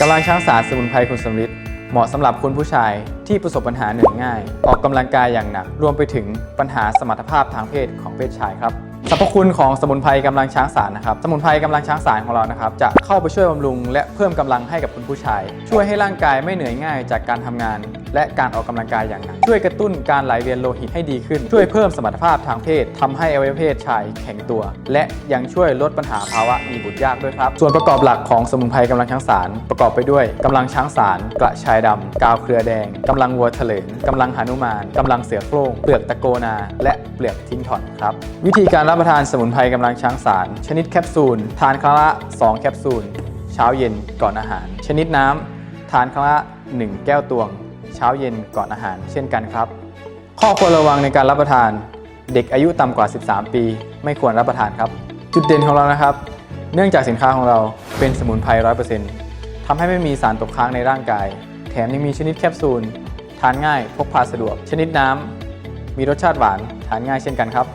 กำลังช้างสารสมุนไพรคุณสมฤทธิ์เหมาะสำหรับคุณผู้ชายที่ประสบปัญหาเหนื่อยง่าย ออกกำลังกายอย่างหนัก รวมไปถึงปัญหาสมรรถภาพทางเพศของเพศชายครับสรรพคุณของสมุนไพรกำลังช้างสารนะครับสมุนไพรกำลังช้างสารของเรานะครับจะเข้าไปช่วยบำรุง และเพิ่มกำลังให้กับคุณผู้ชาย ช่วยให้ร่างกายไม่เหนื่อยง่ายจากการทำงานและการออกกำลังกายอย่างหนักช่วยกระตุ้นการไหลเวียนโลหิตให้ดีขึ้น ช่วยเพิ่มสมรรถภาพทางเพศทำให้อวัยวะเพศชายแข็งตัว และยังช่วยลดปัญหาภาวะมีบุตรยากด้วยครับ ส่วนประกอบหลักของสมุนไพรกำลังช้างสาร ประกอบไปด้วยกำลังช้างสาร กระชายดำกาวเครือแดงกำลังวัวเถลิงกำลังหานุมานกำลังเสือโคร่งเปลือกตะโกนา และเปลือกทิ้งถอนครับวิธีการรับประทานสมุนไพรกำลังช้างสาร ชนิดแคปซูลทานครั้งละ 2 แคปซูล เช้าเย็นก่อนอาหาร ชนิดน้ำทานครั้งละ 1 แก้วตวง เช้าเย็นก่อนอาหารเช่นกันครับ ข้อควรระวังในการรับประทาน เด็กอายุต่ำกว่า 13 ปี ไม่ควรรับประทานครับ จุดเด่นของเรานะครับ เนื่องจากสินค้าของเราเป็นสมุนไพร100%ทำให้ไม่มีสารตกค้างในร่างกาย แถมยังมีชนิดแคปซูล ทานง่ายพกพาสะดวก ชนิดน้ำมีรสชาติหวานทานง่ายเช่นกันครับ